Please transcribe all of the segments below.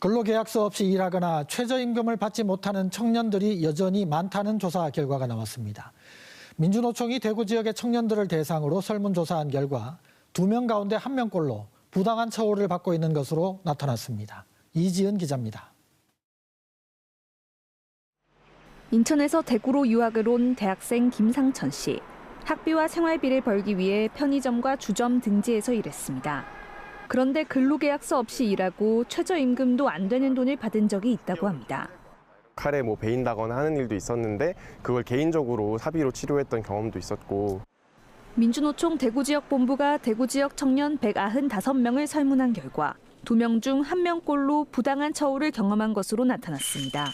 근로계약서 없이 일하거나 최저임금을 받지 못하는 청년들이 여전히 많다는 조사 결과가 나왔습니다. 민주노총이 대구 지역의 청년들을 대상으로 설문조사한 결과 두 명 가운데 한 명꼴로 부당한 처우를 받고 있는 것으로 나타났습니다. 이지은 기자입니다. 인천에서 대구로 유학을 온 대학생 김상천 씨. 학비와 생활비를 벌기 위해 편의점과 주점 등지에서 일했습니다. 그런데 근로계약서 없이 일하고 최저임금도 안 되는 돈을 받은 적이 있다고 합니다. 칼에 뭐 베인다거나 하는 일도 있었는데 그걸 개인적으로 사비로 치료했던 경험도 있었고 민주노총 대구 지역 본부가 대구 지역 청년 195명을 설문한 결과 2명 중 1명꼴로 부당한 처우를 경험한 것으로 나타났습니다.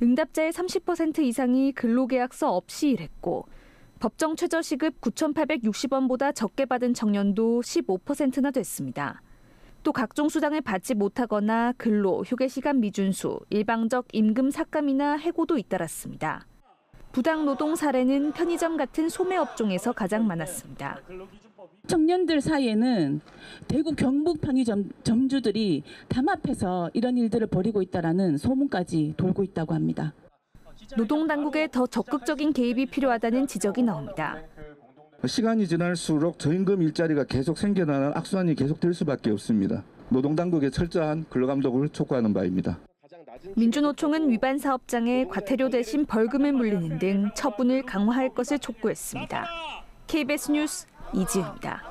응답자의 30% 이상이 근로계약서 없이 일했고 법정 최저시급 9,860원보다 적게 받은 청년도 15%나 됐습니다. 또 각종 수당을 받지 못하거나 근로, 휴게시간 미준수, 일방적 임금 삭감이나 해고도 잇따랐습니다. 부당 노동 사례는 편의점 같은 소매 업종에서 가장 많았습니다. 청년들 사이에는 대구 경북 편의점 점주들이 담합해서 이런 일들을 벌이고 있다라는 소문까지 돌고 있다고 합니다. 노동 당국의 더 적극적인 개입이 필요하다는 지적이 나옵니다. 시간이 지날수록 저임금 일자리가 계속 생겨나는 악순환이 계속될 수밖에 없습니다. 노동당국의 철저한 근로감독을 촉구하는 바입니다. 민주노총은 위반 사업장에 과태료 대신 벌금을 물리는 등 처분을 강화할 것을 촉구했습니다. KBS 뉴스 이지은입니다.